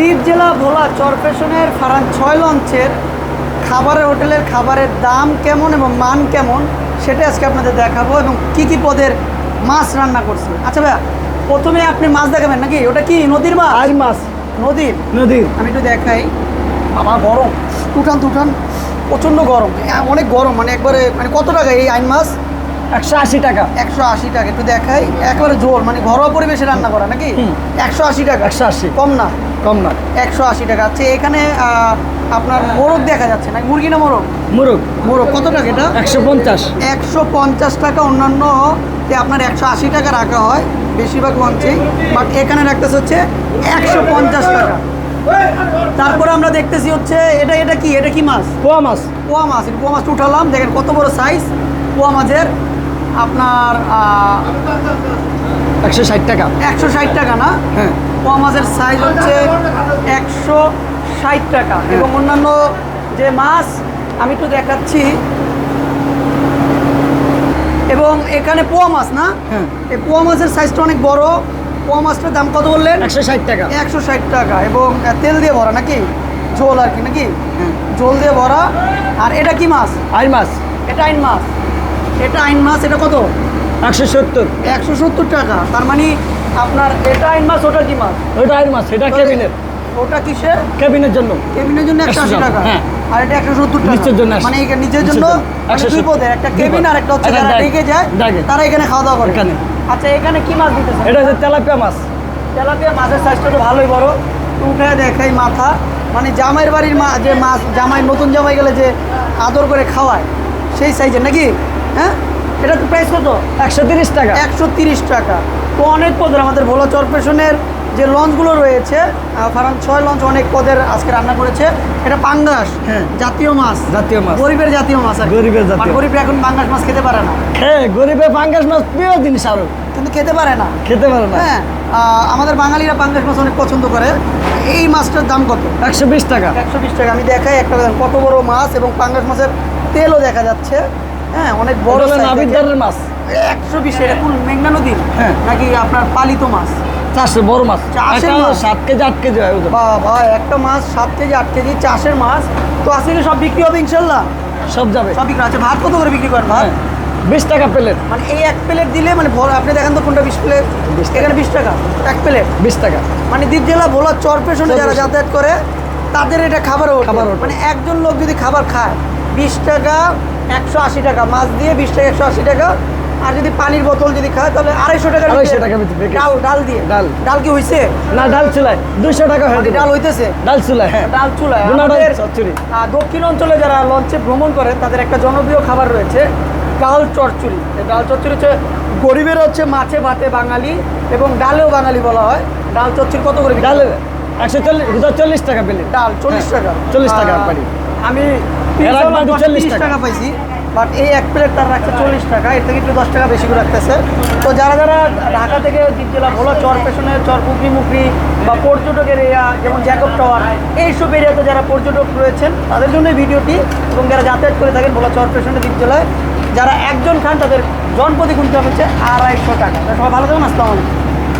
দ্বীপ জেলা ভোলা চরপেশনের ফারান ছয় লঞ্চের খাবারের হোটেলের খাবারের দাম কেমন এবং মান কেমন সেটা আজকে আপনাদের দেখাবো এবং কি কি পদের মাছ রান্না করছি আচ্ছা ভাইয়া প্রথমে আপনি মাছ দেখাবেন নাকি? ওটা কি নদীর মাছ? আজ মাছ। নদীর? নদীর। আমি একটু দেখাই। বাবা গরম। তুটান তুটান প্রচণ্ড গরম। অনেক গরম মানে একবারে মানে কত টাকা এই আইন মাছ? একশো আশি টাকা। একশো আশি টাকা একটু দেখাই। একবারে জোর মানে ঘরোয়া পরিবেশে রান্না করা নাকি? একশো আশি টাকা। 180 কম না। কম না একশো আশি টাকা। আচ্ছা এখানে আপনার মোরগ দেখা যাচ্ছে না? মুরগি না মোরগ? মুরগ। মোরগ। কত টাকা এটা? একশো পঞ্চাশ। একশো পঞ্চাশ টাকা অন্যান্য আপনার একশো আশি টাকা রাখা হয় বেশিরভাগ লঞ্চে বাট এখানে রাখতেছে হচ্ছে একশো পঞ্চাশ টাকা। তারপরে আমরা দেখতেছি হচ্ছে এটা এটা কি? এটা কি মাছ? পোয়া মাছ। পোয়া মাছ। পোয়া মাছটা উঠালাম। দেখেন কত বড় সাইজ পোয়া মাছের। আপনার একশো ষাট টাকা। একশো ষাট টাকা না? হ্যাঁ। পোয়া মাছের সাইজ হচ্ছে একশো ষাট টাকা। এবং অন্যান্য যে মাছ আমি একটু দেখাচ্ছি। এবং এখানে পোয়া মাছ না? হ্যাঁ। এই পোয়া মাছের সাইজটা অনেক বড়। পোয়া মাছটার দাম কত বললেন? একশো ষাট টাকা। একশো ষাট টাকা। এবং তেল দিয়ে ভরা নাকি? ঝোল আর কি নাকি? হ্যাঁ। ঝোল দিয়ে ভরা। আর এটা কি মাছ? আই মাছ। এটা আইন মাছ। এটা আইন মাছ এটা কত? একশো সত্তর। একশো সত্তর টাকা। তার মানে আপনার এটা আইন মাছ ওটা কি মাছ ওটা আই মাছ এটা কেবিনের ওটা কিসের? কেবিনের জন্য। কেবিনের জন্য একশো আশি টাকা। হ্যাঁ। আর এটা একশো সত্তর টাকা। নিচের জন্য মানে নিচের জন্য মানে 170 দুই পদের একটা কেবিন আর একটা হচ্ছে যারা ডেকে যায় তারা এখানে খাওয়া দাওয়া করে। এখানে। আচ্ছা এখানে কি মাছ দিতেছে এটা হচ্ছে তেলাপিয়া মাছ। তেলাপিয়া মাছের সাইজটা তো ভালোই বড়। উঠে দেখাই মাথা। মানে জামাইয়ের বাড়ির মা যে মাছ জামাই নতুন জামাই গেলে যে আদর করে খাওয়ায় সেই সাইজের নাকি? হ্যাঁ? এটা তো প্রাইস কত? একশো তিরিশ টাকা। একশো তিরিশ টাকা। তো অনেক পদের আমাদের ভোলা চরপেশনের যে লঞ্চগুলো রয়েছে ফারান ছয় লঞ্চ অনেক পদের আজকে রান্না করেছে। এটা পাঙ্গাস হ্যাঁ। জাতীয় মাছ। জাতীয় মাছ। গরিবের জাতীয় মাছ আর গরিবের জাতীয়। গরিব এখন পাঙ্গাস মাছ খেতে পারে না। হ্যাঁ গরিবে পাঙ্গাস মাছ প্রিয় জিনিস আরও। কিন্তু খেতে পারে না। খেতে পারে না। হ্যাঁ আমাদের বাঙালিরা পাঙ্গাস মাছ অনেক পছন্দ করে। এই মাছটার দাম কত? একশো বিশ টাকা। একশো বিশ টাকা। আমি দেখাই একটা কত বড় মাছ এবং পাঙ্গাস মাছের তেলও দেখা যাচ্ছে। হ্যাঁ অনেক বড় নাবিদারের মাছ। একশো বিশ এটা কোন মেঘনা নদীর হ্যাঁ। নাকি আপনার পালিত মাছ? বড় মাছ। চাষের মাছ? সাত কেজি আট কেজি হয় বাবা একটা মাছ সাত কেজি আট কেজি চাষের মাছ। তো আজকে সব বিক্রি হবে ইনশাল্লাহ? সব যাবে। সব বিক্রি আচ্ছা ভাত কত করে বিক্রি করেন ভাত? হ্যাঁ বিশ টাকা প্লেট। মানে এই এক প্লেট দিলে মানে আপনি দেখেন তো কোনটা বিশ প্লেট? 20 টাকা। এখানে বিশ টাকা এক প্লেট। বিশ টাকা। মানে দ্বীপ জেলা ভোলা চর পেছনে যারা যাতায়াত করে তাদের এটা। খাবার মানে একজন লোক যদি খাবার খায় বিশ টাকা একশো আশি টাকা মাছ দিয়ে বিশ টাকা একশো আশি টাকা। আর যদি পানির বোতল যদি খায় তাহলে আড়াইশো টাকা আড়াইশো টাকা ডাল ডাল দিয়ে। ডাল। ডাল কি হয়েছে না ডাল চুলায়। দুইশো টাকা হয়ে ডাল হইতেছে? ডাল চুলায়। হ্যাঁ ডাল চুলায়। আমাদের দক্ষিণ অঞ্চলে যারা লঞ্চে ভ্রমণ করে তাদের একটা জনপ্রিয় খাবার রয়েছে ডাল চচ্চড়ি। ডাল চচ্চড়ি হচ্ছে গরিবের হচ্ছে মাছে ভাতে বাঙালি এবং ডালেও বাঙালি বলা হয়। ডাল চচ্চড়ি কত করে ডাল একশো চল্লিশ চল্লিশ টাকা পেলে। ডাল চল্লিশ হ্যাঁ, টাকা। 40 টাকা আমি এর এক বাটি 40 চল্লিশ টাকা। টাকা। পাইছি। বাট এই এক প্লেট তার রাখছে চল্লিশ টাকা এর থেকে একটু দশ টাকা বেশি করে রাখতেছে। তো যারা যারা ঢাকা থেকে দ্বীপ জেলা ভোলা চর পেছনে চর পুকরি মুকরি বা পর্যটক এরিয়া যেমন জ্যাকব টাওয়ার এইসব এরিয়াতে যারা পর্যটক রয়েছেন তাদের জন্য ভিডিওটি এবং যারা যাতায়াত করে থাকেন ভোলা চর পেছনে দ্বীপ যারা একজন খান তাদের জনপ্রতি গুনতে হচ্ছে আড়াইশো টাকা। সবাই ভালো থাকুন আসসালামু আলাইকুম।